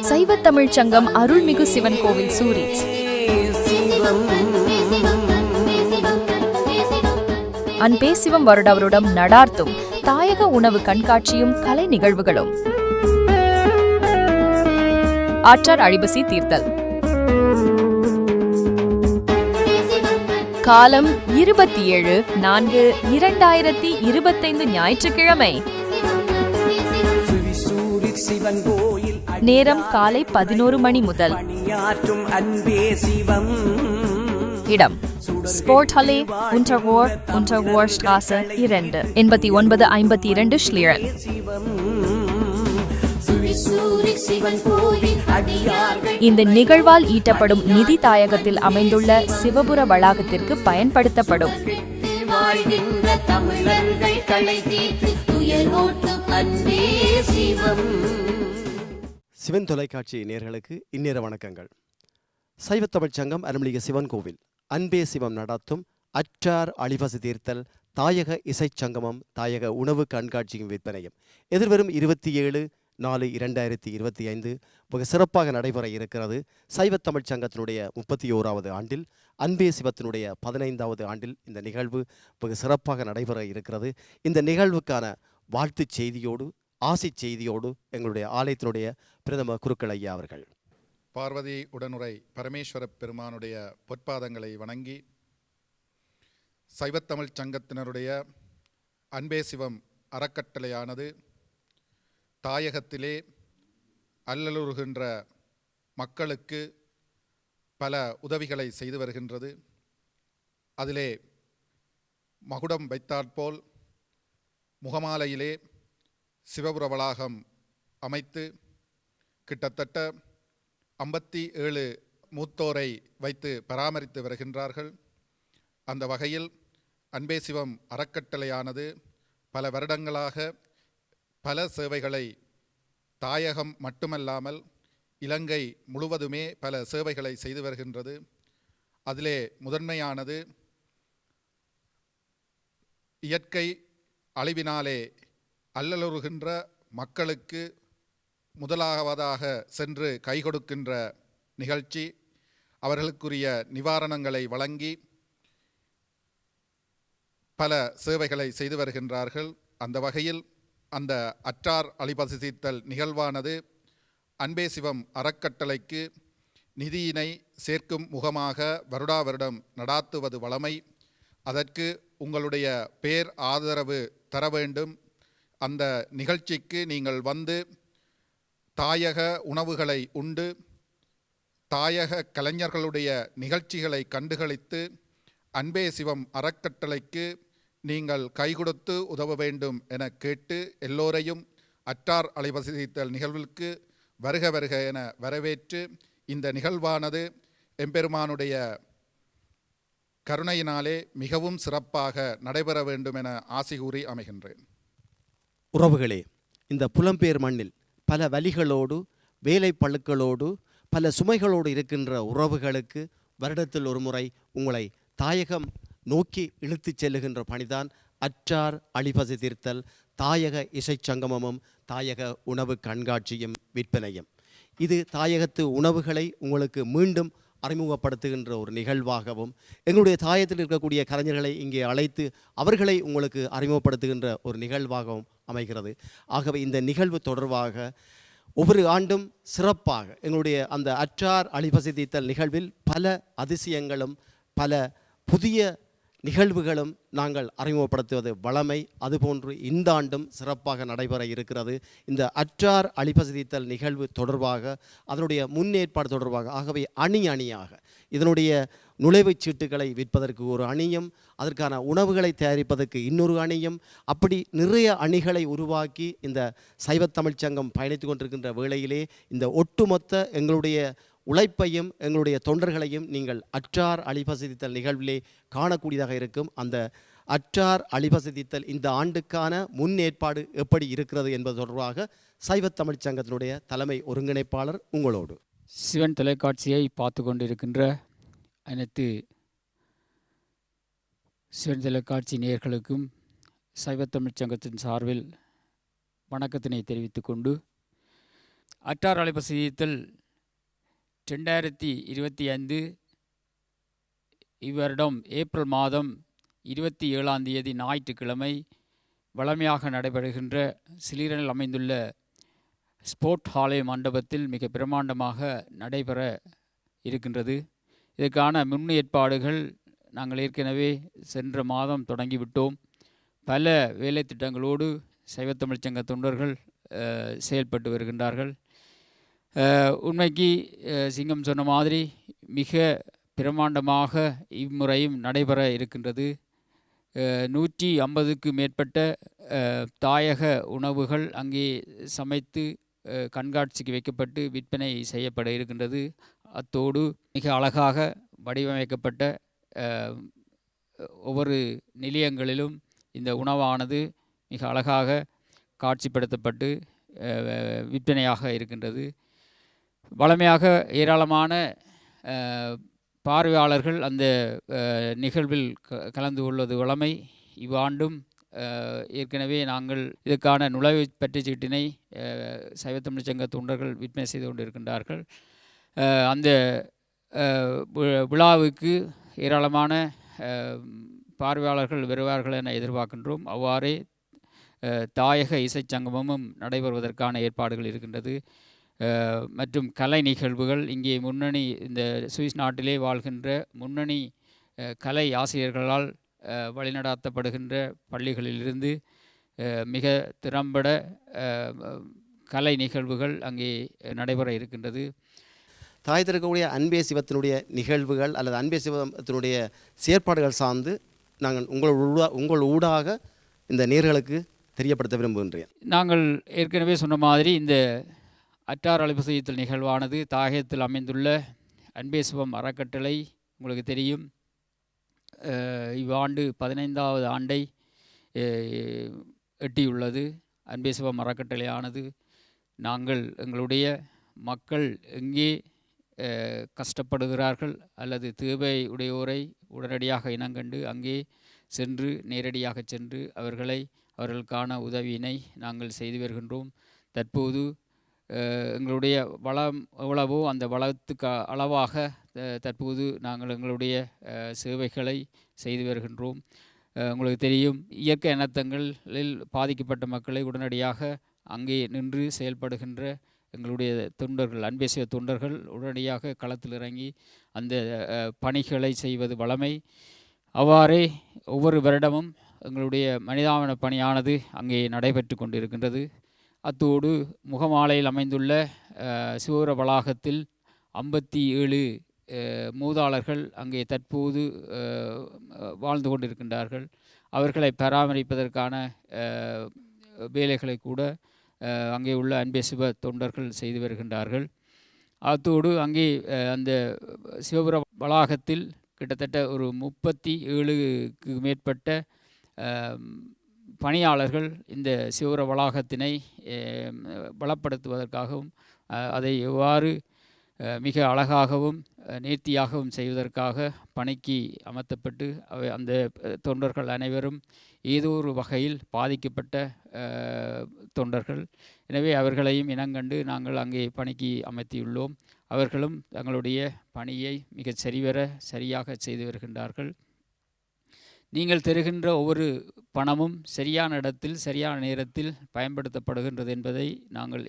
சைவ தமிழ் சங்கம் அருள்மிகு சிவன் கோவில் சூரிச். அன்பே சிவம் வருடவருடம் நடார்த்தும் தாயக உணவு கண்காட்சியும் கலை நிகழ்வுகளும். ஆற்றார் அழிபசி தீர்த்தல். காலம் இருபத்தி ஏழு நான்கு இரண்டாயிரத்தி இருபத்தைந்து ஞாயிற்றுக்கிழமை. நேரம் காலை பதினோரு மணி முதல். இடம். ஸ்போர்ட் ஹலே உண்டர்வோர் உண்டர்வோர் ஸ்ட்ராச இரண்டு. எண்பத்தி ஒன்பது ஐம்பத்தி இரண்டு அடியார்கள் இந்த நிகழ்வால் ஈட்டப்படும் நிதி தாயகத்தில் அமைந்துள்ள சிவபுர வளாகத்திற்கு பயன்படுத்தப்படும். தமிழர்கள் களை தீர்த்து துயரோட்டும் அன்பே சிவம். சிவன் தொலைக்காட்சி நேர்களுக்கு இந்நேர வணக்கங்கள். சைவத்தமிழ்ச் சங்கம் அருள்மிகு சிவன் கோவில். அன்பே சிவம் நடத்தும் அற்றார் அழிவசு தீர்த்தல் தாயக இசைச் சங்கமம் தாயக உணவு கண்காட்சியும் விற்பனையும். எதிர்வரும் இருபத்தி ஏழு நாலு இரண்டாயிரத்தி இருபத்தி ஐந்து மிக சிறப்பாக நடைபெற இருக்கிறது சைவத் தமிழ்ச் சங்கத்தினுடைய முப்பத்தி ஓராவது ஆண்டில் அன்பே சிவத்தினுடைய பதினைந்தாவது ஆண்டில் இந்த நிகழ்வு மிக சிறப்பாக நடைபெற இருக்கிறது. இந்த நிகழ்வுக்கான வாழ்த்துச் செய்தியோடு ஆசிச் செய்தியோடு எங்களுடைய ஆலயத்தினுடைய பிரதம குருக்கள் ஐயா அவர்கள். பார்வதி உடனுரை பரமேஸ்வர பெருமானுடைய பொற்பாதங்களை வணங்கி சைவத்தமிழ்ச் சங்கத்தினருடைய அன்பே சிவம் அறக்கட்டளையானது தாயகத்திலே அல்லலுறுகின்ற மக்களுக்கு பல உதவிகளை செய்து வருகின்றது. அதிலே மகுடம் வைத்தாற்போல் முகமாலையிலே சிவபுர வளாகம் அமைத்து கிட்டத்தட்ட ஐம்பத்தி ஏழு மூத்தோரை வைத்து பராமரித்து வருகின்றார்கள். அந்த வகையில் அன்பே சிவம் அறக்கட்டளையானது பல வருடங்களாக பல சேவைகளை தாயகம் மட்டுமல்லாமல் இலங்கை முழுவதுமே பல சேவைகளை செய்து வருகின்றது. அதிலே முதன்மையானது இயற்கை அழிவினாலே அல்லலுறுகின்ற மக்களுக்கு முதலாவதாக சென்று கை கொடுக்கின்ற நிகழ்ச்சி அவர்களுக்குரிய நிவாரணங்களை வழங்கி பல சேவைகளை செய்து வருகின்றார்கள். அந்த வகையில் அந்த அற்றார் அலிபசித்தல் நிகழ்வானது அன்பே சிவம் அறக்கட்டளைக்கு நிதியினை சேர்க்கும் முகமாக வருடா வருடம் நடாத்துவது வளமை. அதற்கு உங்களுடைய பேர் ஆதரவு தர வேண்டும். அந்த நிகழ்ச்சிக்கு நீங்கள் வந்து தாயக உணவுகளை உண்டு தாயக கலைஞர்களுடைய நிகழ்ச்சிகளை கண்டுகளித்து அன்பே சிவம் அறக்கட்டளைக்கு நீங்கள் கைகொடுத்து உதவ வேண்டும் என கேட்டு எல்லோரையும் அற்றார் அலைவசித்தல் நிகழ்விற்கு வருக வருக என வரவேற்று இந்த நிகழ்வானது எம்பெருமானுடைய கருணையினாலே மிகவும் சிறப்பாக நடைபெற வேண்டும் என ஆசி கூறி அமைகின்றேன். உறவுகளே இந்த புலம்பெயர் மண்ணில் பல வலிகளோடு வேலை பழுக்களோடு பல சுமைகளோடு இருக்கின்ற உறவுகளுக்கு வருடத்தில் ஒரு முறை உங்களை தாயகம் நோக்கி இழுத்துச் செல்லுகின்ற பணிதான் அற்றார் அழிபசி தீர்த்தல் தாயக இசை சங்கமமும் தாயக உணவு கண்காட்சியும் விற்பனையும். இது தாயகத்து உணவுகளை உங்களுக்கு மீண்டும் அறிமுகப்படுத்துகின்ற ஒரு நிகழ்வாகவும் எங்களுடைய தாயத்தில் இருக்கக்கூடிய கலைஞர்களை இங்கே அழைத்து அவர்களை உங்களுக்கு அறிமுகப்படுத்துகின்ற ஒரு நிகழ்வாகவும் அமைகிறது. ஆகவே இந்த நிகழ்வு தொடர்பாக ஒவ்வொரு ஆண்டும் சிறப்பாக எங்களுடைய அந்த அற்றார் அழிபசித்தல் நிகழ்வில் பல அதிசயங்களும் பல புதிய நிகழ்வுகளும் நாங்கள் அறிமுகப்படுத்துவது வளமை. அதுபோன்று இந்த ஆண்டும் சிறப்பாக நடைபெற இருக்கிறது. இந்த அற்றார் அழிபசித்தல் நிகழ்வு தொடர்பாக அதனுடைய முன்னேற்பாடு தொடர்பாக ஆகவே அணி அணியாக இதனுடைய நுழைவுச் சீட்டுகளை விற்பதற்கு ஒரு அணியும் அதற்கான உணவுகளை தயாரிப்பதற்கு இன்னொரு அணியும் அப்படி நிறைய அணிகளை உருவாக்கி இந்த சைவத் தமிழ்ச் சங்கம் பயணித்து கொண்டிருக்கின்ற வேளையிலே இந்த ஒட்டுமொத்த எங்களுடைய உழைப்பையும் எங்களுடைய தொண்டர்களையும் நீங்கள் அற்றார் அழிபசதித்தல் நிகழ்விலே காணக்கூடியதாக இருக்கும். அந்த அற்றார் அழிபசதித்தல் இந்த ஆண்டுக்கான முன்னேற்பாடு எப்படி இருக்கிறது என்பது தொடர்பாக சைவத் தமிழ்ச் சங்கத்தினுடைய தலைமை ஒருங்கிணைப்பாளர் உங்களோடு. சிவன் தொலைக்காட்சியை பார்த்து கொண்டிருக்கின்ற அனைத்து சிவன் தொலைக்காட்சி நேயர்களுக்கும் சைவத்தமிழ்ச் சங்கத்தின் சார்பில் வணக்கத்தினை தெரிவித்துக்கொண்டு அற்றார் அலைபசியத்தில் ரெண்டாயிரத்தி இருபத்தி ஐந்து இவ்வருடம் ஏப்ரல் மாதம் இருபத்தி ஏழாம் தேதி ஞாயிற்றுக்கிழமை வளமையாக நடைபெறுகின்ற சிலீரனில் அமைந்துள்ள ஸ்போர்ட் ஹாலே மண்டபத்தில் மிக பிரமாண்டமாக நடைபெற இருக்கின்றது. இதற்கான முன்னேற்பாடுகள் நாங்கள் ஏற்கனவே சென்ற மாதம் தொடங்கிவிட்டோம். பல வேலை திட்டங்களோடு தொண்டர்கள் அஹ், செயல்பட்டு வருகின்றார்கள். உண்மைக்கு சிங்கம் சொன்ன மாதிரி மிக பிரமாண்டமாக இம்முறையும் நடைபெற இருக்கின்றது. நூற்றி ஐம்பதுக்கு மேற்பட்ட தாயக உணவுகள் அங்கே சமைத்து கண்காட்சிக்கு வைக்கப்பட்டு விற்பனை செய்யப்பட இருக்கின்றது. அத்தோடு மிக அழகாக வடிவமைக்கப்பட்ட ஒவ்வொரு நிலையங்களிலும் இந்த உணவானது மிக அழகாக காட்சிப்படுத்தப்பட்டு விற்பனையாக இருக்கின்றது. வளமையாக ஏராளமான பார்வையாளர்கள் அந்த நிகழ்வில் க கலந்து கொள்வது வளமை. இவ்வாண்டும் ஏற்கனவே நாங்கள் இதற்கான நுழைவு பற்றி சீட்டினை அஹ், சங்க தொண்டர்கள் விற்பனை செய்து கொண்டிருக்கின்றார்கள். அந்த விழாவுக்கு ஏராளமான பார்வையாளர்கள் வருவார்கள் என எதிர்பார்க்கின்றோம். அவ்வாறே தாயக இசை சங்கமமும் நடைபெறுவதற்கான ஏற்பாடுகள் இருக்கின்றது. மற்றும் கலை நிகழ்வுகள். இங்கே முன்னணி இந்த சுவிஸ் நாட்டிலே வாழ்கின்ற முன்னணி கலை ஆசிரியர்களால் வழிநடாத்தப்படுகின்ற பள்ளிகளிலிருந்து மிக திறம்பட கலை நிகழ்வுகள் அங்கே நடைபெற இருக்கின்றது. தாய் திறக்கக்கூடிய அன்பே சிவத்தினுடைய நிகழ்வுகள் அல்லது அன்பே சிவத்தினுடைய செயற்பாடுகள் சார்ந்து நாங்கள் உங்கள் ஊடா உங்கள் ஊடாக இந்த நேர்களுக்கு தெரியப்படுத்த விரும்புகின்றேன். நாங்கள் ஏற்கனவே சொன்ன மாதிரி இந்த அற்றார் அழைப்பு நிகழ்வானது தாகத்தில் அமைந்துள்ள அன்பேசுவம் அறக்கட்டளை. உங்களுக்கு தெரியும். இவ்வாண்டு பதினைந்தாவது ஆண்டை எட்டியுள்ளது. அன்பேசுவம் அறக்கட்டளையானது. நாங்கள் எங்களுடைய மக்கள் எங்கே கஷ்டப்படுகிறார்கள் அல்லது தேவை உடையோரை உடனடியாக இனங்கண்டு அங்கே சென்று நேரடியாக சென்று அவர்களை அவர்களுக்கான உதவியினை நாங்கள் செய்து வருகின்றோம். தற்போது எங்களுடைய வளம் எவ்வளவோ அந்த வளத்துக்கு அளவாக தற்போது நாங்கள் எங்களுடைய சேவைகளை செய்து வருகின்றோம். உங்களுக்கு தெரியும் இயற்கை இனத்தங்களில் பாதிக்கப்பட்ட மக்களை உடனடியாக அங்கே நின்று செயல்படுகின்ற எங்களுடைய தொண்டர்கள் அன்பேசிய தொண்டர்கள் உடனடியாக களத்தில் இறங்கி அந்த பணிகளை செய்வது வளமை. அவ்வாறே ஒவ்வொரு வருடமும் எங்களுடைய மனிதாபன பணியானது அங்கே நடைபெற்று கொண்டிருக்கின்றது. அத்தோடு முகமாலையில் அமைந்துள்ள அஹ், சிவபுர வளாகத்தில் ஐம்பத்தி ஏழு மூதாளர்கள் அங்கே தற்போது வாழ்ந்து கொண்டிருக்கின்றார்கள். அவர்களை பராமரிப்பதற்கான வேலைகளை கூட அங்கே உள்ள அன்பே சிவ தொண்டர்கள் செய்து வருகின்றார்கள். அத்தோடு அங்கே அந்த சிவபுர வளாகத்தில் கிட்டத்தட்ட ஒரு முப்பத்தி ஏழுக்கு மேற்பட்ட பணியாளர்கள் இந்த சிவர வளாகத்தினை பலப்படுத்துவதற்காகவும் அதை எவ்வாறு மிக அழகாகவும் நேர்த்தியாகவும் செய்வதற்காக பணிக்கு அமர்த்தப்பட்டு அவை அந்த தொண்டர்கள் அனைவரும் ஏதோ ஒரு வகையில் பாதிக்கப்பட்ட தொண்டர்கள். எனவே அவர்களையும் இனங்கண்டு நாங்கள் அங்கே பணிக்கு அமர்த்தியுள்ளோம். அவர்களும் தங்களுடைய பணியை மிகச் சரிவர சரியாக செய்து வருகின்றார்கள். நீங்கள் தருகின்ற ஒவ்வொரு பணமும் சரியான இடத்தில் சரியான நேரத்தில் பயன்படுத்தப்படுகின்றது என்பதை நாங்கள்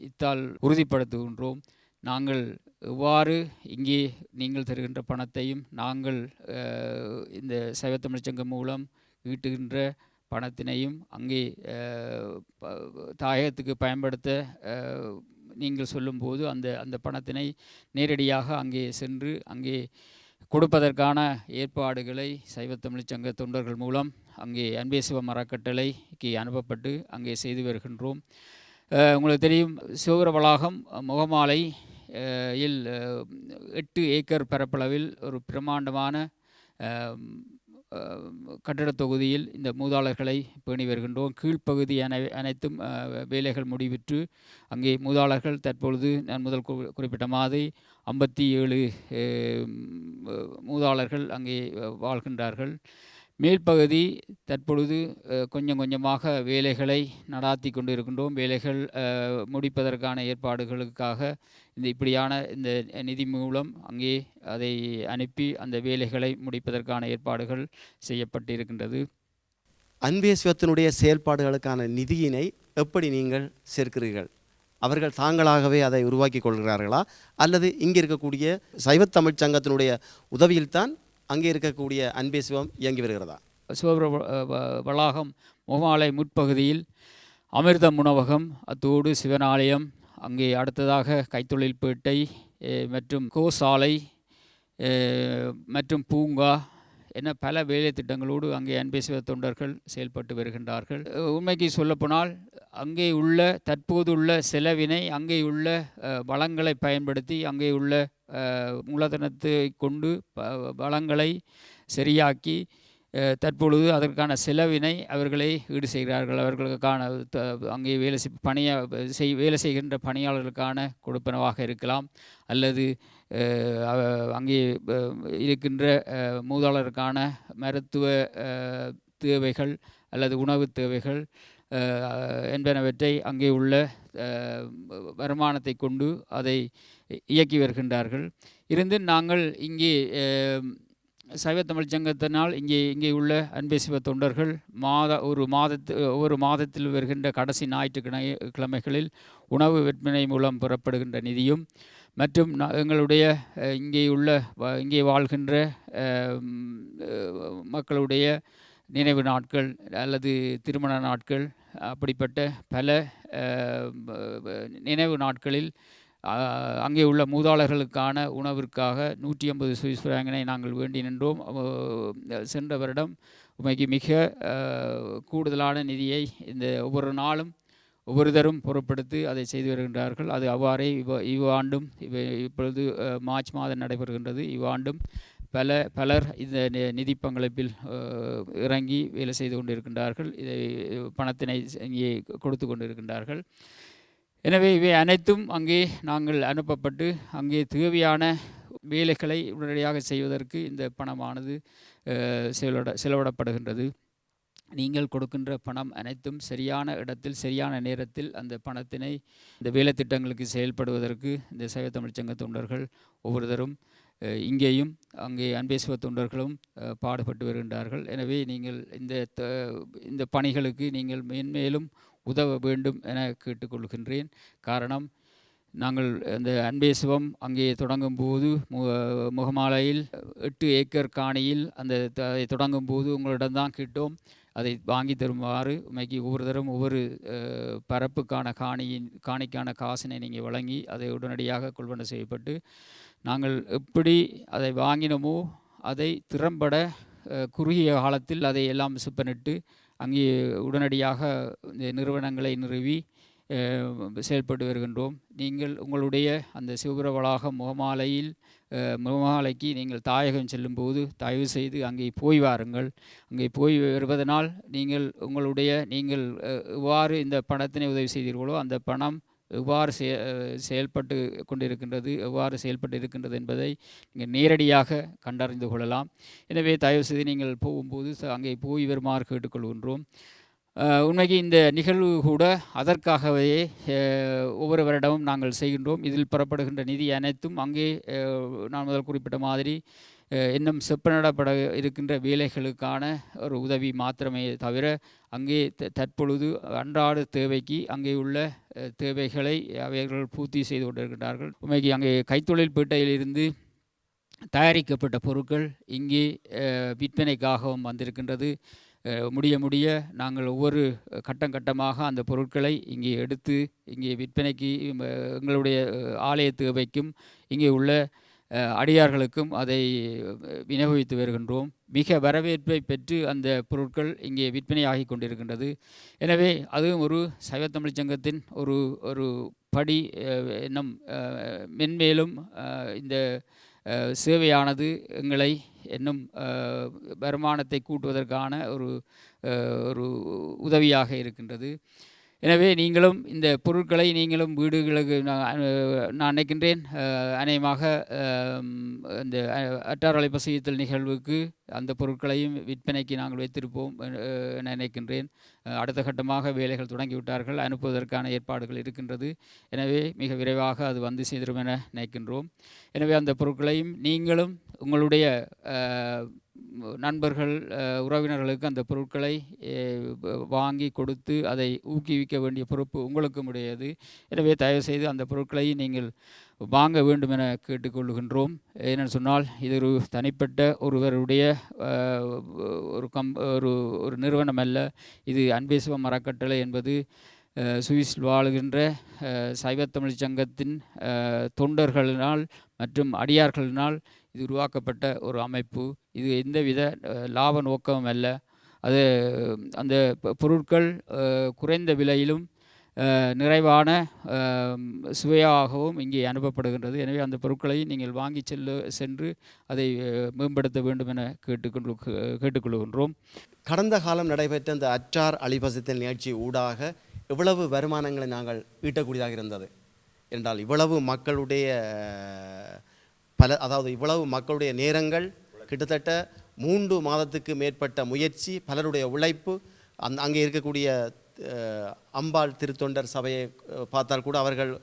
இத்தால் உறுதிப்படுத்துகின்றோம். நாங்கள் எவ்வாறு இங்கே நீங்கள் தருகின்ற பணத்தையும் நாங்கள் இந்த சைவத்தமிழ்ச்சங்கம் மூலம் ஈட்டுகின்ற பணத்தினையும் அங்கே தாயகத்துக்கு பயன்படுத்த நீங்கள் சொல்லும்போது அந்த அந்த பணத்தினை நேரடியாக அங்கே சென்று அங்கே கொடுப்பதற்கான ஏற்பாடுகளை சைவத்தமிழ்ச் சங்க தொண்டர்கள் மூலம் அங்கே அன்பே சிவம் அறக்கட்டளைக்கு அனுப்பப்பட்டு அங்கே செய்து வருகின்றோம். உங்களுக்கு தெரியும் சிவபுர வளாகம் முகமாலை இல் எட்டு ஏக்கர் பரப்பளவில் ஒரு பிரமாண்டமான கட்டடத் தொகுதியில் இந்த மூதாளர்களை பேணி வருகின்றோம். கீழ்ப்பகுதி அனை அனைத்தும் வேலைகள் முடிவிற்று. அங்கே மூதாளர்கள் தற்பொழுது நான் முதல் குறி- குறிப்பிட்ட மாதிரி ஐம்பத்தி ஏழு மூதாளர்கள் அங்கே வாழ்கின்றார்கள். மேல்பகுதி தற்பொழுது கொஞ்சம் கொஞ்சமாக வேலைகளை நடாத்தி கொண்டு இருக்கின்றோம் வேலைகள் முடிப்பதற்கான ஏற்பாடுகளுக்காக இந்த இப்படியான இந்த நிதி மூலம் அங்கே அதை அனுப்பி அந்த வேலைகளை முடிப்பதற்கான ஏற்பாடுகள் செய்யப்பட்டிருக்கின்றது. அன்பேஸ்வத்தினுடைய செயல்பாடுகளுக்கான நிதியினை எப்படி நீங்கள் சேர்க்கிறீர்கள்? அவர்கள் தாங்களாகவே அதை உருவாக்கி கொள்கிறார்களா? அல்லது இங்கே இருக்கக்கூடிய சைவத்தமிழ்ச் சங்கத்தினுடைய உதவியில்தான் அங்கே இருக்கக்கூடிய அன்பேஸ்வம் இயங்கி வருகிறதா? சிவபுர வளாகம் முகமாலை முற்பகுதியில் அமிர்தம் உணவகம் அத்தோடு சிவனாலயம் அங்கே அடுத்ததாக கைத்தொழில்பேட்டை மற்றும் கோசாலை மற்றும் பூங்கா என பல வேலை திட்டங்களோடு அங்கே அன்பே சிவ தொண்டர்கள் செயல்பட்டு வருகின்றார்கள். உண்மைக்கு சொல்லப்போனால் அங்கே உள்ள தற்போதுள்ள செலவினை அங்கே உள்ள வளங்களை பயன்படுத்தி அங்கே உள்ள மூலதனத்தை கொண்டு ப- வளங்களை சரியாக்கி தற்பொழுது அதற்கான செலவினை அவர்களே ஈடு செய்கிறார்கள். அவர்களுக்கான அங்கே வேலை செய் பணிய செய் வேலை செய்கின்ற பணியாளர்களுக்கான கொடுப்பனவாக இருக்கலாம். அல்லது அங்கே இருக்கின்ற மூதாளருக்கான மருத்துவ தேவைகள் அல்லது உணவு தேவைகள் என்பனவற்றை அங்கே உள்ள வருமானத்தை கொண்டு அதை இயக்கி வருகின்றார்கள். இருந்து நாங்கள் இங்கே சைவ தமிழ்ச் சங்கத்தினால் இங்கே இங்கே உள்ள அன்பே சிவ தொண்டர்கள் மாத ஒரு மாதத்து ஒவ்வொரு மாதத்தில் வருகின்ற கடைசி ஞாயிற்றுக்கிழமை கிழமைகளில் உணவு விற்பனை மூலம் புறப்படுகின்ற நிதியும் மற்றும் எங்களுடைய இங்கே உள்ள இங்கே வாழ்கின்ற மக்களுடைய நினைவு நாட்கள் அல்லது திருமண நாட்கள் அப்படிப்பட்ட பல நினைவு நாட்களில் அங்கே உள்ள மூதாளர்களுக்கான உணவிற்காக நூற்றி ஐம்பது சுவிஸ் பிராங்கினை நாங்கள் வேண்டி நின்றோம். சென்ற வருடம் உமைக்கு மிக கூடுதலான நிதியை இந்த ஒவ்வொரு நாளும் ஒவ்வொருதரும் பொருட்படுத்தி அதை செய்து வருகின்றார்கள். அது அவ்வாறே இவ் இவ்வாண்டும் இவ இப்பொழுது மார்ச் மாதம் நடைபெறுகின்றது. இவ்வாண்டும் பல பலர் இந்த நி- நிதி பங்களிப்பில் இறங்கி வேலை செய்து கொண்டிருக்கின்றார்கள். இதை பணத்தினை இங்கே கொடுத்து கொண்டிருக்கின்றார்கள். எனவே இவை அனைத்தும் அங்கே நாங்கள் அனுப்பப்பட்டு அங்கே தேவையான வேலைகளை உடனடியாக செய்வதற்கு இந்த பணமானது செலவிட செலவிடப்படுகின்றது. நீங்கள் கொடுக்கின்ற பணம் அனைத்தும் சரியான இடத்தில் சரியான நேரத்தில் அந்த பணத்தினை இந்த வேலை திட்டங்களுக்கு செயல்படுவதற்கு இந்த சைவ தமிழ்ச் சங்க தொண்டர்கள் ஒவ்வொருத்தரும் இங்கேயும் அங்கே அன்பேசுவ தொண்டர்களும் பாடுபட்டு வருகின்றார்கள். எனவே நீங்கள் இந்த த- இந்த பணிகளுக்கு நீங்கள் மேன்மேலும் உதவ வேண்டும் என கேட்டுக்கொள்கின்றேன். காரணம் நாங்கள் அந்த அன்பேசுவம் அங்கே தொடங்கும் போது மு முகமாலையில் எட்டு ஏக்கர் காணியில் அந்த த- அதை தொடங்கும் போது உங்களிடம் தான் கிட்டோம். அதை வாங்கி தருமாறு உமைக்கு தரம் ஒவ்வொரு பரப்புக்கான காணியின் காணிக்கான காசினை நீங்கள் வழங்கி அதை உடனடியாக கொள்வனை செய்யப்பட்டு நாங்கள் எப்படி அதை வாங்கினோமோ அதை திறம்பட குறுகிய காலத்தில் அதை எல்லாம் சுப்பனிட்டு அங்கே உடனடியாக இந்த நிறுவனங்களை நிறுவி செயல்பட்டு வருகின்றோம். நீங்கள் உங்களுடைய அந்த சிவபுர வளாகம் முகமாலையில் முகமாலைக்கு நீங்கள் தாயகம் செல்லும்போது தயவு செய்து அங்கே போய் வாருங்கள். அங்கே போய் வருவதனால் நீங்கள் உங்களுடைய நீங்கள் இவ்வாறு எவ்வாறு இந்த பணத்தினை உதவி செய்தீர்களோ அந்த பணம் எவ்வாறு செய செயல்பட்டு கொண்டிருக்கின்றது எவ்வாறு செயல்பட்டு இருக்கின்றது என்பதை நீங்கள் நேரடியாக கண்டறிந்து கொள்ளலாம். எனவே தயவு செய்து நீங்கள் போகும்போது அங்கே போய் வருமாறு கேட்டுக்கொள்கின்றோம். உண்மைக்கு இந்த நிகழ்வு கூட அதற்காகவே ஒவ்வொரு வருடமும் நாங்கள் செய்கின்றோம். இதில் பெறப்படுகின்ற நிதி அனைத்தும் அங்கே நான் முதல் குறிப்பிட்ட மாதிரி இன்னும் செப்பனிடப்பட இருக்கின்ற வேலைகளுக்கான ஒரு உதவி மாத்திரமே தவிர அங்கே த- தற்பொழுது அன்றாட தேவைக்கு அங்கே உள்ள தேவைகளை அவர்கள் பூர்த்தி செய்து கொண்டிருக்கின்றார்கள். உண்மைக்கு அங்கே கைத்தொழில் பேட்டையிலிருந்து தயாரிக்கப்பட்ட பொருட்கள் இங்கே விற்பனைக்காகவும் வந்திருக்கின்றது. முடிய முடிய நாங்கள் ஒவ்வொரு கட்டம் கட்டமாக அந்த பொருட்களை இங்கே எடுத்து இங்கே விற்பனைக்கு எங்களுடைய ஆலய தேவைக்கும் இங்கே உள்ள அடியார்களுக்கும் அதை விநியோகித்து வருகின்றோம். மிக வரவேற்பை பெற்று அந்த பொருட்கள் இங்கே விற்பனையாகி கொண்டிருக்கின்றது. எனவே அதுவும் ஒரு சைவத்தமிழ் சங்கத்தின் ஒரு ஒரு படி என்னும் இன்னும் மென்மேலும் இந்த சேவையானது எங்களை இன்னும் வருமானத்தை கூட்டுவதற்கான ஒரு ஒரு உதவியாக இருக்கின்றது. எனவே நீங்களும் இந்த பொருட்களை நீங்களும் வீடுகளுக்கு நான் நான் நினைக்கின்றேன் அநேகமாக இந்த அட்டாரலை அட்டார் நிகழ்வுக்கு அந்த பொருட்களையும் விற்பனைக்கு நாங்கள் வைத்திருப்போம் என நினைக்கின்றேன். அடுத்த கட்டமாக வேலைகள் தொடங்கிவிட்டார்கள் அனுப்புவதற்கான ஏற்பாடுகள் இருக்கின்றது. எனவே மிக விரைவாக அது வந்து சேரும் என நினைக்கின்றோம். எனவே அந்த பொருட்களையும் நீங்களும் உங்களுடைய நண்பர்கள் உறவினர்களுக்கு அந்த பொருட்களை வாங்கி கொடுத்து அதை ஊக்குவிக்க வேண்டிய பொறுப்பு உங்களுக்கும் உடையது. எனவே தயவுசெய்து அந்த பொருட்களை நீங்கள் வாங்க வேண்டும் என கேட்டுக்கொள்கின்றோம் ஏனென்று சொன்னால் இது ஒரு தனிப்பட்ட ஒருவருடைய ஒரு கம் ஒரு ஒரு நிறுவனம் அல்ல. இது அன்பேசுவம் அறக்கட்டளை என்பது சுவிஸ் வாழுகின்ற சைவத்தமிழ் தமிழ்ச் சங்கத்தின் தொண்டர்களினால் மற்றும் அடியார்களினால் இது உருவாக்கப்பட்ட ஒரு அமைப்பு. இது எந்தவித லாப நோக்கமும் அல்ல. அது அந்த பொ- பொருட்கள் குறைந்த விலையிலும் நிறைவான சுவையாகவும் இங்கே அனுப்பப்படுகின்றது. எனவே அந்த பொருட்களை நீங்கள் வாங்கி செல்ல சென்று அதை மேம்படுத்த வேண்டும் என கேட்டுக்கொண்டு கேட்டுக்கொள்கின்றோம். கடந்த காலம் நடைபெற்ற இந்த அச்சார் அழிபசத்தின் நிகழ்ச்சி ஊடாக எவ்வளவு வருமானங்களை நாங்கள் ஈட்டக்கூடியதாக இருந்தது? என்றால் இவ்வளவு மக்களுடைய பல அதாவது இவ்வளவு மக்களுடைய நேரங்கள் கிட்டத்தட்ட மூன்று மாதத்துக்கு மேற்பட்ட முயற்சி பலருடைய உழைப்பு அந் அங்கே இருக்கக்கூடிய அம்பாள் திருத்தொண்டர் சபையை பார்த்தால் கூட அவர்கள்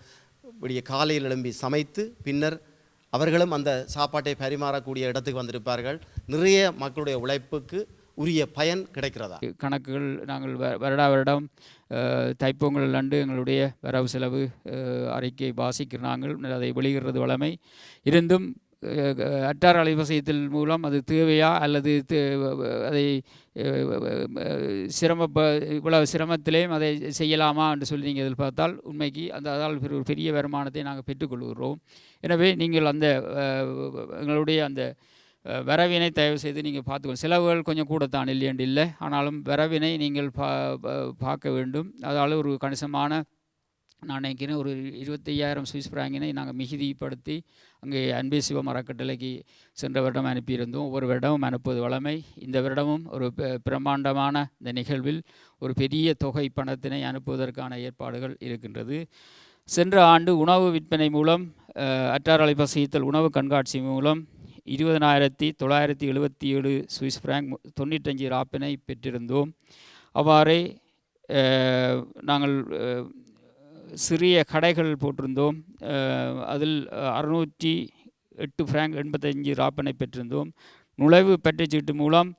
விடிய காலையில் எழும்பி சமைத்து பின்னர் அவர்களும் அந்த சாப்பாட்டை பரிமாறக்கூடிய இடத்துக்கு வந்திருப்பார்கள். நிறைய மக்களுடைய உழைப்புக்கு உரிய பயன் கிடைக்கிறதா? கணக்குகள் நாங்கள் வ- வருடா வருடம் தைப்பொங்கல் அன்று எங்களுடைய வரவு செலவு அறிக்கை வாசிக்கிறாங்கள் அதை வெளியிடுறது வழமை. இருந்தும் அட்டார் அலைவசயத்தில் மூலம் அது தேவையா அல்லது தே- அதை சிரம இவ்வளவு சிரமத்திலேயும் அதை செய்யலாமா என்று சொல்லி நீங்கள் இதில் பார்த்தால் உண்மைக்கு அந்த அதால் ஒரு பெரிய வருமானத்தை நாங்கள் பெற்றுக்கொள்கிறோம். எனவே நீங்கள் அந்த எங்களுடைய அந்த வரவினை தயவு செய்து நீங்கள் பார்த்துக்கணும் செலவுகள் கொஞ்சம் கூடத்தான் இல்லையென்று இல்லை ஆனாலும் வரவினை நீங்கள் பா பா- பார்க்க வேண்டும். அதால் ஒரு கணிசமான நான் நினைக்கிறேன் ஒரு இருபத்தையாயிரம் சுவிஸ் பிராங்கினை நாங்கள் மிகுதிப்படுத்தி அங்கே அன்பே சிவம் அறக்கட்டளைக்கு சென்ற வருடம் அனுப்பியிருந்தோம். ஒவ்வொரு வருடமும் அனுப்புவது வழமை. இந்த வருடமும் ஒரு பிரம்மாண்டமான இந்த நிகழ்வில் ஒரு பெரிய தொகை பணத்தினை அனுப்புவதற்கான ஏற்பாடுகள் இருக்கின்றது. சென்ற ஆண்டு உணவு விற்பனை மூலம் அற்றார் அலைபசித்தல் உணவு கண்காட்சி மூலம் இருபதனாயிரத்தி தொள்ளாயிரத்தி எழுபத்தி ஏழு சுவிஸ் பிராங்க் தொண்ணூற்றஞ்சு ராப்பினை பெற்றிருந்தோம். அவ்வாறே நாங்கள் சிறிய கடைகள் போட்டிருந்தோம். அதில் அறுநூற்றி எட்டு ஃப்ராங்க் எண்பத்தஞ்சு ராப்பனை பெற்றிருந்தோம். நுழைவு பெற்றச்சீட்டு மூலம்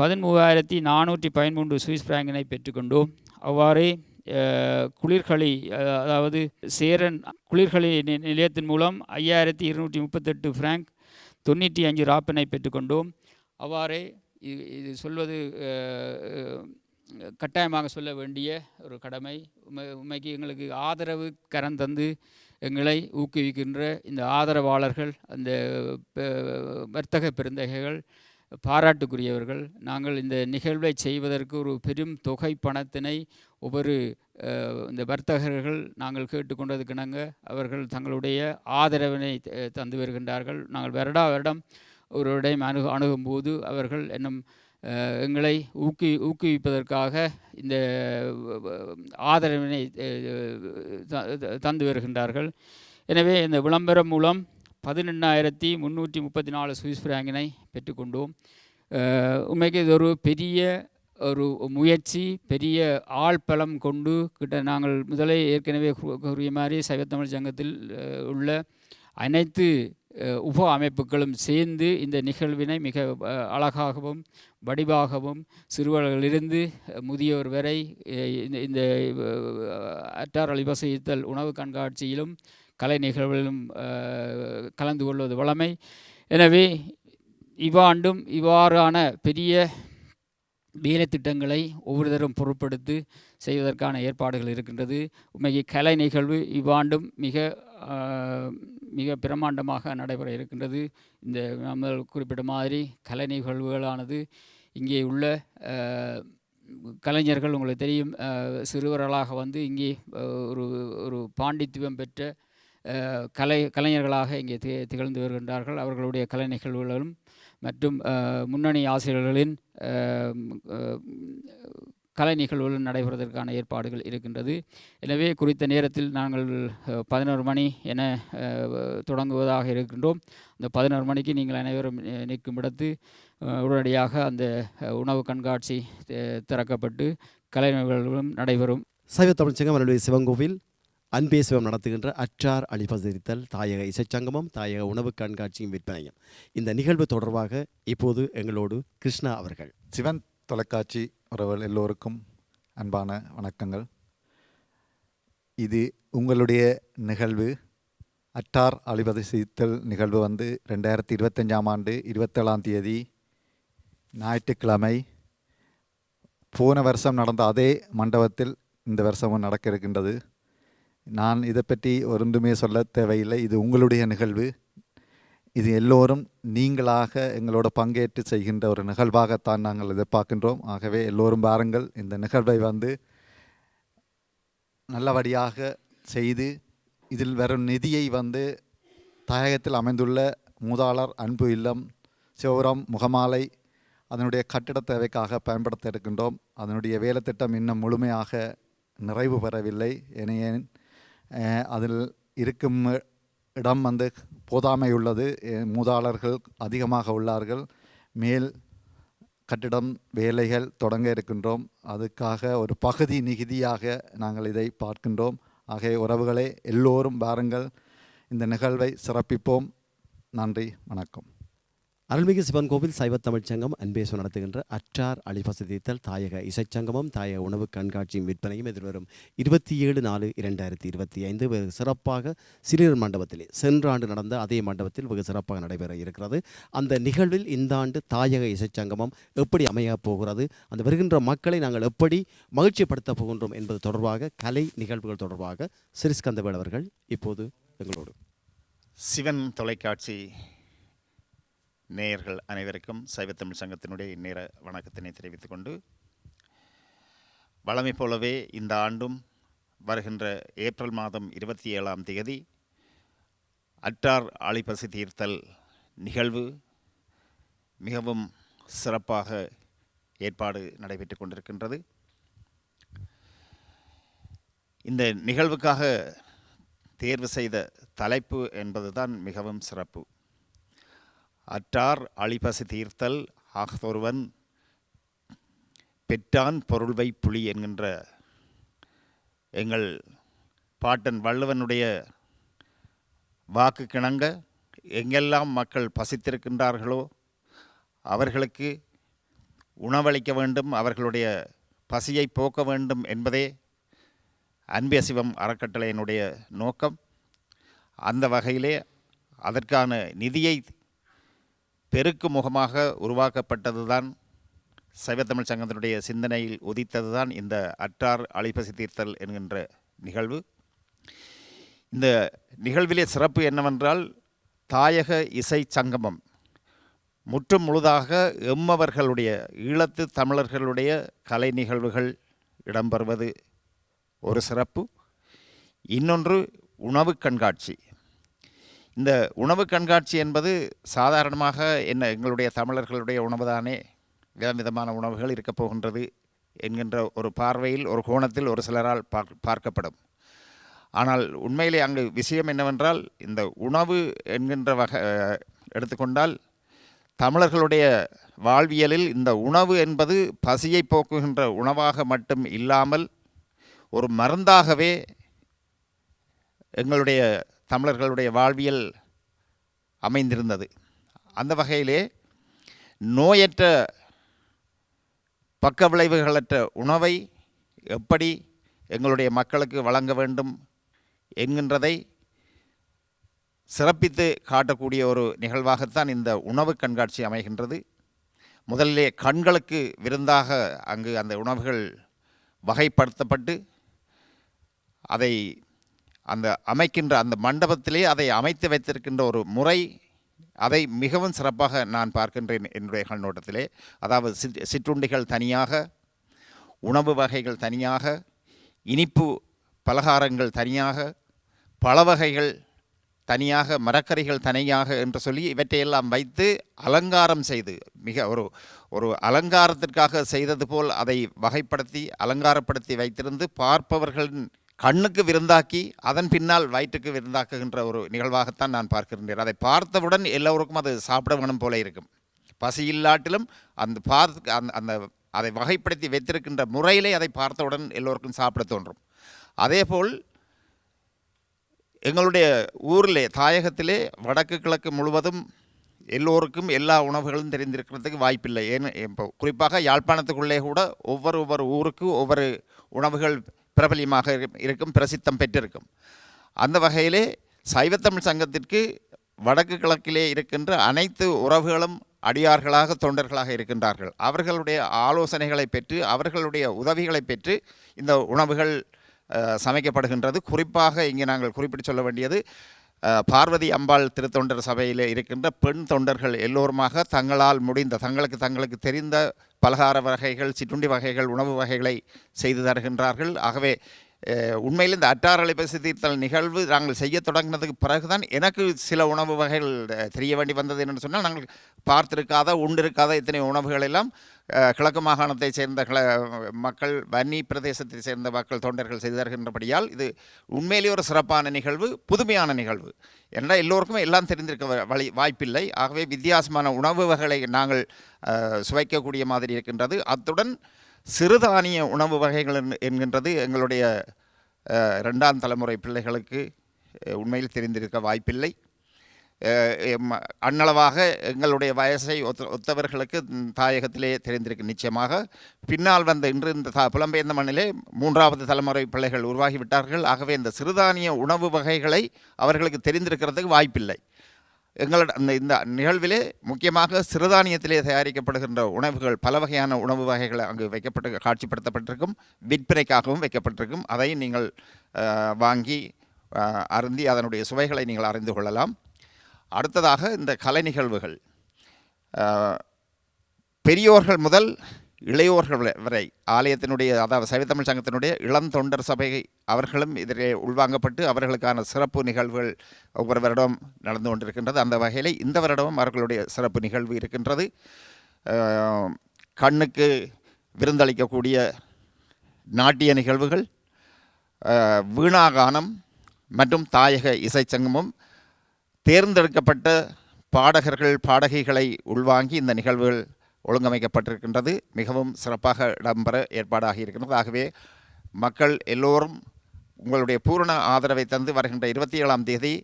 பதிமூவாயிரத்தி நானூற்றி பதிமூன்று சுவிஸ் பிராங்கினை பெற்றுக்கொண்டோம். அவ்வாறே குளிர்களி அதாவது சேரன் குளிர்களி நி- நிலையத்தின் மூலம் ஐயாயிரத்தி இருநூற்றி முப்பத்தெட்டு ஃப்ராங்க் தொண்ணூற்றி அஞ்சு ராப்பினை பெற்றுக்கொண்டோம். அவ்வாறே இது இது சொல்வது கட்டாயமாக சொல்ல வேண்டிய ஒரு கடமை. உமை உண்மைக்கு எங்களுக்கு ஆதரவு கரம் தந்து எங்களை ஊக்குவிக்கின்ற இந்த ஆதரவாளர்கள் அந்த வர்த்தக பெருந்தகைகள் பாராட்டுக்குரியவர்கள் நாங்கள் இந்த நிகழ்வை செய்வதற்கு ஒரு பெரும் தொகை பணத்தினை ஒவ்வொரு இந்த வர்த்தகர்கள் நாங்கள் கேட்டுக்கொண்டதுக்கிணங்க அவர்கள் தங்களுடைய ஆதரவினை த- தந்து வருகின்றார்கள். நாங்கள் வருடா வருடம் ஒரு இடம் அணுகு அணுகும்போது அவர்கள் என்னும் எங்களை ஊக்கி ஊக்குவிப்பதற்காக இந்த ஆதரவினை த- தந்து வருகின்றார்கள். எனவே இந்த விளம்பரம் மூலம் பதினெண்ணாயிரத்தி முந்நூற்றி முப்பத்தி நாலு சுவிஸ் பிராங்கினை பெற்றுக்கொண்டோம் உண்மைக்கு இது ஒரு பெரிய ஒரு முயற்சி பெரிய ஆள்பலம் கொண்டு கிட்ட நாங்கள் முதலே ஏற்கனவே கூறிய மாதிரி சைவத்தமிழ் சங்கத்தில் உள்ள அனைத்து உப அமைப்புகளும் சேர்ந்து இந்த நிகழ்வினை மிக அழகாகவும் வடிவாகவும் சிறுவர்களிலிருந்து முதியோர் வரை இந்த இந்த அஹ், உணவு கண்காட்சியிலும் கலை நிகழ்வுகளிலும் கலந்து கொள்வது வழமை எனவே இவ்வாண்டும் இவ்வாறான பெரிய வேலைத்திட்டங்களை ஒவ்வொருத்தரும் பொருட்படுத்தி செய்வதற்கான ஏற்பாடுகள் இருக்கின்றது. உண்மைக்கு கலை நிகழ்வு இவ்வாண்டும் மிக மிக பிரமாண்டமாக நடைபெற இருக்கின்றது. இந்த நம்ம குறிப்பிட்ட மாதிரி கலை நிகழ்வுகளானது இங்கே உள்ள கலைஞர்கள் உங்களுக்கு தெரியும். சிறுவர்களாக வந்து இங்கே ஒரு ஒரு பாண்டித்துவம் பெற்ற கலை கலைஞர்களாக இங்கே தி திகழ்ந்து வருகின்றார்கள். அவர்களுடைய கலை நிகழ்வுகளும் மற்றும் முன்னணி ஆசிரியர்களின் கலை நிகழ்வுகள் நடைபெறுவதற்கான ஏற்பாடுகள் இருக்கின்றது. எனவே குறித்த நேரத்தில் நாங்கள் பதினோரு மணி என தொடங்குவதாக இருக்கின்றோம். இந்த பதினோரு மணிக்கு நீங்கள் அனைவரும் நிற்கும் இடத்து உடனடியாக அந்த உணவு கண்காட்சி திறக்கப்பட்டு கலை நிகழ்வுகளும் நடைபெறும். சைவ தமிழ்ச்சங்கம் அருள்மிகு சிவங்கோவில் அன்பே சிவம் நடத்துகின்ற அற்றார் அழிப்பதிரித்தல் தாயக இசைச்சங்கமம் தாயக உணவு கண்காட்சியும் விற்பனையும். இந்த நிகழ்வு தொடர்பாக இப்போது எங்களோடு கிருஷ்ணா அவர்கள். சிவன் தொலைக்காட்சி உறவுகள் எல்லோருக்கும் அன்பான வணக்கங்கள். இது உங்களுடைய நிகழ்வு அட்டார் அழிவதை நிகழ்வு வந்து ரெண்டாயிரத்தி இருபத்தஞ்சாம் ஆண்டு இருபத்தேழாம் தேதி ஞாயிற்றுக்கிழமை. போன வருஷம் நடந்த அதே மண்டபத்தில் இந்த வருஷமும் நடக்க இருக்கின்றது. நான் இதை பற்றி ஒன்றுமே சொல்ல தேவையில்லை. இது உங்களுடைய நிகழ்வு. இது எல்லோரும் நீங்களாக எங்களோட பங்கேற்று செய்கின்ற ஒரு நிகழ்வாகத்தான் நாங்கள் எதிர்பார்க்கின்றோம். ஆகவே எல்லோரும் பாருங்கள் இந்த நிகழ்வை வந்து நல்லபடியாக செய்து இதில் வரும் நிதியை வந்து தாயகத்தில் அமைந்துள்ள மூதாளர் அன்பு இல்லம் சிவபுரம் முகமாலை அதனுடைய கட்டிட தேவைக்காக பயன்படுத்த இருக்கின்றோம். அதனுடைய வேலைத்திட்டம் இன்னும் முழுமையாக நிறைவு பெறவில்லை. ஏனையேன் அதில் இருக்கும் இடம் வந்து போதாமை உள்ளது மூதாளர்கள் அதிகமாக உள்ளார்கள். மேல் கட்டிடம் வேலைகள் தொடங்க இருக்கின்றோம். அதுக்காக ஒரு பகுதி நிகுதியாக நாங்கள் இதை பார்க்கின்றோம். ஆகிய உறவுகளே எல்லோரும் வாருங்கள். இந்த நிகழ்வை சிறப்பிப்போம். நன்றி வணக்கம். அருள்மிகு சிவன் கோவில் சைவ தமிழ்ச்சங்கம் அன்பேசு நடத்துகின்ற அற்றார் அழிவசதித்தல் தாயக இசைச்சங்கமம் தாயக உணவு கண்காட்சியும் விற்பனையும் எதிர்வரும் இருபத்தி ஏழு நாலு இரண்டாயிரத்தி இருபத்தி ஐந்து. வெகு சிறப்பாக சிறுவர் மண்டபத்திலே சென்ற ஆண்டு நடந்த அதே மண்டபத்தில் வெகு சிறப்பாக நடைபெற இருக்கிறது. அந்த நிகழ்வில் இந்த ஆண்டு தாயக இசைச்சங்கமம் எப்படி அமையப் போகிறது அந்த வருகின்ற மக்களை நாங்கள் எப்படி மகிழ்ச்சிப்படுத்தப் போகின்றோம் என்பது தொடர்பாக கலை நிகழ்வுகள் தொடர்பாக சிறிஸ்கந்தவேல் அவர்கள் இப்போது எங்களோடு. சிவன் தொலைக்காட்சி நேயர்கள் அனைவருக்கும் சைவத்தமிழ் சங்கத்தினுடைய இந்நேர வணக்கத்தினை தெரிவித்துக் கொண்டு வழமை போலவே இந்த ஆண்டும் வருகின்ற ஏப்ரல் மாதம் இருபத்தி ஏழாம் தேதி அற்றார் ஆழிப்பசி தீர்த்தல் நிகழ்வு மிகவும் சிறப்பாக ஏற்பாடு நடைபெற்று கொண்டிருக்கின்றது. இந்த நிகழ்வுக்காக தேர்வு செய்த தலைப்பு என்பதுதான் மிகவும் சிறப்பு. அற்றார் அழிபசி தீர்த்தல் ஆகதொருவன் பெற்றான் பொருள்வை புலி என்கின்ற எங்கள் பாட்டன் வள்ளுவனுடைய வாக்கு கிணங்க எங்கெல்லாம் மக்கள் பசித்திருக்கின்றார்களோ அவர்களுக்கு உணவளிக்க வேண்டும் அவர்களுடைய பசியை போக்க வேண்டும் என்பதே அன்பிய சிவம் அறக்கட்டளையினுடைய நோக்கம். அந்த வகையிலே அதற்கான நிதியை பெருக்கு முகமாக உருவாக்கப்பட்டதுதான் சைவத்தமிழ் சங்கத்தினுடைய சிந்தனையில் உதித்தது தான் இந்த அற்றார் அழிப்பசி தீர்த்தல் என்கின்ற நிகழ்வு. இந்த நிகழ்விலே சிறப்பு என்னவென்றால் தாயக இசை சங்கமம். முற்றும் முழுதாக எம்மவர்களுடைய ஈழத்து தமிழர்களுடைய கலை நிகழ்வுகள் இடம்பெறுவது ஒரு சிறப்பு. இன்னொன்று உணவு கண்காட்சி. இந்த உணவு கண்காட்சி என்பது சாதாரணமாக என்ன எங்களுடைய தமிழர்களுடைய உணவு தானே விதவிதமான உணவுகள் இருக்கப் போகின்றது என்கின்ற ஒரு பார்வையில் ஒரு கோணத்தில் ஒரு சிலரால் பார்க் பார்க்கப்படும். ஆனால் உண்மையிலே அங்கு விஷயம் என்னவென்றால் இந்த உணவு என்கின்ற வகை எடுத்துக்கொண்டால் தமிழர்களுடைய வாழ்வியலில் இந்த உணவு என்பது பசியை போக்குகின்ற உணவாக மட்டும் இல்லாமல் ஒரு மருந்தாகவே எங்களுடைய தமிழர்களுடைய வாழ்வியல் அமைந்திருந்தது. அந்த வகையிலே நோயற்ற பக்க விளைவுகளற்ற உணவை எப்படி எங்களுடைய மக்களுக்கு வழங்க வேண்டும் என்கின்றதை சிறப்பித்து காட்டக்கூடிய ஒரு நிகழ்வாகத்தான் இந்த உணவு கண்காட்சி அமைகின்றது. முதலிலே கண்களுக்கு விருந்தாக அங்கு அந்த உணவுகள் வகைப்படுத்தப்பட்டு அதை அந்த அமைக்கின்ற அந்த மண்டபத்திலே அதை அமைத்து வைத்திருக்கின்ற ஒரு முறை அதை மிகவும் சிறப்பாக நான் பார்க்கின்றேன் என்னுடைய கண்ணோட்டத்திலே. அதாவது சிற் சிற்றுண்டிகள் தனியாக உணவு வகைகள் தனியாக இனிப்பு பலகாரங்கள் தனியாக பல வகைகள் தனியாக மரக்கறிகள் தனியாக என்று சொல்லி இவற்றையெல்லாம் வைத்து அலங்காரம் செய்து மிக ஒரு ஒரு அலங்காரத்திற்காக செய்தது போல் அதை வகைப்படுத்தி அலங்காரப்படுத்தி வைத்திருந்து பார்ப்பவர்களின் கண்ணுக்கு விருந்தாக்கி அதன் பின்னால் வயிற்றுக்கு விருந்தாக்குகின்ற ஒரு நிகழ்வாகத்தான் நான் பார்க்கின்றேன். அதை பார்த்தவுடன் எல்லோருக்கும் அது சாப்பிட வேணும் போல இருக்கும். பசி இல்லாட்டிலும் அந்த பார்த்து அந்த அந்த அதை வகைப்படுத்தி வைத்திருக்கின்ற முறையிலே அதை பார்த்தவுடன் எல்லோருக்கும் சாப்பிட தோன்றும். அதேபோல் எங்களுடைய ஊரிலே தாயகத்திலே வடக்கு கிழக்கு முழுவதும் எல்லோருக்கும் எல்லா உணவுகளும் தெரிந்திருக்கிறதுக்கு வாய்ப்பில்லை. ஏன்னு இப்போ குறிப்பாக யாழ்ப்பாணத்துக்குள்ளே கூட ஒவ்வொரு ஒவ்வொரு ஊருக்கு ஒவ்வொரு உணவுகள் பிரபலியமாக இருக்கும் பிரசித்தம் பெற்றிருக்கும். அந்த வகையிலே சைவத்தமிழ் சங்கத்திற்கு வடக்கு கிழக்கிலே இருக்கின்ற அனைத்து உறவுகளும் அடியார்களாக தொண்டர்களாக இருக்கின்றார்கள். அவர்களுடைய ஆலோசனைகளை பெற்று அவர்களுடைய உதவிகளை பெற்று இந்த உணவுகள் சமைக்கப்படுகின்றது. குறிப்பாக இங்கே நாங்கள் குறிப்பிட்டு சொல்ல வேண்டியது பார்வதி அம்பாள் திருத்தொண்டர் சபையில் இருக்கின்ற பெண் தொண்டர்கள் எல்லோருமாக தங்களால் முடிந்த தங்களுக்கு தங்களுக்கு தெரிந்த பலகார வகைகள் சிற்றுண்டி வகைகள் உணவு வகைகளை செய்து தருகின்றார்கள். ஆகவே உண்மையில் இந்த அட்டார் அலைபேசி தீர்த்தல் நிகழ்வு நாங்கள் செய்ய தொடங்கினதுக்கு பிறகுதான் எனக்கு சில உணவு வகைகள் தெரிய வேண்டி வந்தது என்னென்னு சொன்னால் நாங்கள் பார்த்திருக்காத உண்டிருக்காத இத்தனை உணவுகள் எல்லாம் கிழக்கு மாகாணத்தைச் சேர்ந்த கிள மக்கள் வன்னி பிரதேசத்தை சேர்ந்த மக்கள் தொண்டர்கள் செய்து தருகின்றபடியால் இது உண்மையிலேயே ஒரு சிறப்பான நிகழ்வு புதுமையான நிகழ்வு. ஏன்னா எல்லோருக்கும் எல்லாம் தெரிந்திருக்க வழி வாய்ப்பில்லை. ஆகவே வித்தியாசமான உணவு வகைகளை நாங்கள் சுவைக்கக்கூடிய மாதிரி இருக்கின்றது. அத்துடன் சிறுதானிய உணவு வகைகள் என்- என்கின்றது எங்களுடைய ரெண்டாம் தலைமுறை பிள்ளைகளுக்கு உண்மையில் தெரிந்திருக்க வாய்ப்பில்லை. அன்னளவாக அண்ணளவாக எங்களுடைய வயசை ஒத்த ஒத்தவர்களுக்கு தாயகத்திலே தெரிந்திருக்கு நிச்சயமாக. பின்னால் வந்த இன்று இந்த த புலம்பெயர்ந்த மண்ணிலே மூன்றாவது தலைமுறை பிள்ளைகள் உருவாகிவிட்டார்கள். ஆகவே இந்த சிறுதானிய உணவு வகைகளை அவர்களுக்கு தெரிந்திருக்கிறதுக்கு வாய்ப்பில்லை. எங்களோட அந்த இந்த நிகழ்விலே முக்கியமாக சிறுதானியத்திலே தயாரிக்கப்படுகின்ற உணவுகள் பல வகையான உணவு வகைகள் அங்கு வைக்கப்பட்டு காட்சிப்படுத்தப்பட்டிருக்கும். விற்பனைக்காகவும் வைக்கப்பட்டிருக்கும். அதை நீங்கள் வாங்கி அருந்தி அதனுடைய சுவைகளை நீங்கள் அறிந்து கொள்ளலாம். அடுத்ததாக இந்த கலை நிகழ்வுகள். பெரியோர்கள் முதல் இளையோர்கள் வரை- ஆலயத்தினுடைய அதாவது சைவத்தமிழ் சங்கத்தினுடைய இளம் தொண்டர் சபை அவர்களும் இதிலே உள்வாங்கப்பட்டு அவர்களுக்கான சிறப்பு நிகழ்வுகள் ஒவ்வொரு வருடம் நடந்து கொண்டிருக்கின்றது. அந்த வகையில் இந்த வருடமும் அவர்களுடைய சிறப்பு நிகழ்வு இருக்கின்றது. கண்ணுக்கு விருந்தளிக்கக்கூடிய நாட்டிய நிகழ்வுகள் வீணாகானம் மற்றும் தாயக இசைச்சங்கமும் தேர்ந்தெடுக்கப்பட்ட பாடகர்கள் பாடகிகளை உள்வாங்கி இந்த நிகழ்வுகள் ஒழுங்கமைக்கப்பட்டிருக்கின்றது. மிகவும் சிறப்பாக இடம்பெற ஏற்பாடாகி இருக்கின்றது. ஆகவே மக்கள் எல்லோரும் உங்களுடைய பூரண ஆதரவை தந்து வருகின்ற இருபத்தி ஏழாம் தேதி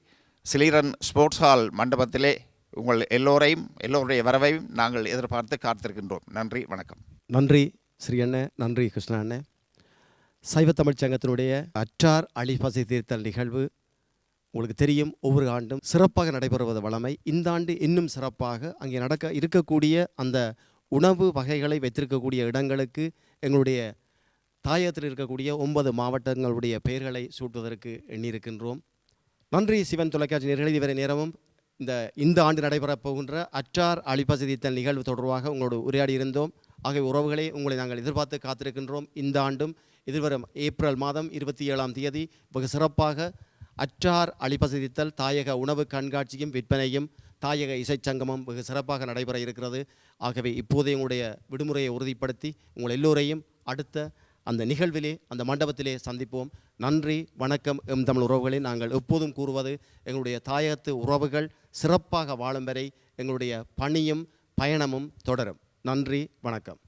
சிலீரன் ஸ்போர்ட்ஸ் ஹால் மண்டபத்திலே உங்கள் எல்லோரையும் எல்லோருடைய வரவையும் நாங்கள் எதிர்பார்த்து காத்திருக்கின்றோம். நன்றி வணக்கம். நன்றி ஸ்ரீ அண்ணன் நன்றி கிருஷ்ண அண்ணன் சைவத்தமிழ்ச் சங்கத்தினுடைய அற்றார் அழிபசை தீர்த்தல் நிகழ்வு உங்களுக்கு தெரியும். ஒவ்வொரு ஆண்டும் சிறப்பாக நடைபெறுவது வழமை. இந்த ஆண்டு இன்னும் சிறப்பாக அங்கே நடக்க இருக்கக்கூடிய அந்த உணவு வகைகளை வைத்திருக்கக்கூடிய இடங்களுக்கு எங்களுடைய தாயத்தில் இருக்கக்கூடிய ஒன்பது மாவட்டங்களுடைய பெயர்களை சூட்டுவதற்கு எண்ணியிருக்கின்றோம். நன்றி சிவன் தொலைக்காட்சி நேர்களை. இதுவரை நேரமும் இந்த இந்த ஆண்டு நடைபெறப் போகின்ற அற்றார் அழிப்பசதித்தல் நிகழ்வு தொடர்பாக உங்களோடு உரையாடி இருந்தோம். ஆகிய உறவுகளை உங்களை நாங்கள் எதிர்பார்த்து காத்திருக்கின்றோம். இந்த ஆண்டும் எதிர்வரும் ஏப்ரல் மாதம் இருபத்தி ஏழாம் தேதி வெகு சிறப்பாக அற்றார் அழிப்பசதித்தல் தாயக உணவு கண்காட்சியும் விற்பனையும் தாயக இசைச்சங்கமும் வெகு சிறப்பாக நடைபெற இருக்கிறது. ஆகவே இப்போதே உங்களுடைய விடுமுறையை உறுதிப்படுத்தி உங்கள் எல்லோரையும் அடுத்த அந்த நிகழ்விலே அந்த மண்டபத்திலே சந்திப்போம். நன்றி வணக்கம் எம் தமிழ் உறவுகளை. நாங்கள் எப்போதும் கூறுவது எங்களுடைய தாயகத்து உறவுகள் சிறப்பாக வாழும் வரை எங்களுடைய பணியும் பயணமும் தொடரும். நன்றி வணக்கம்.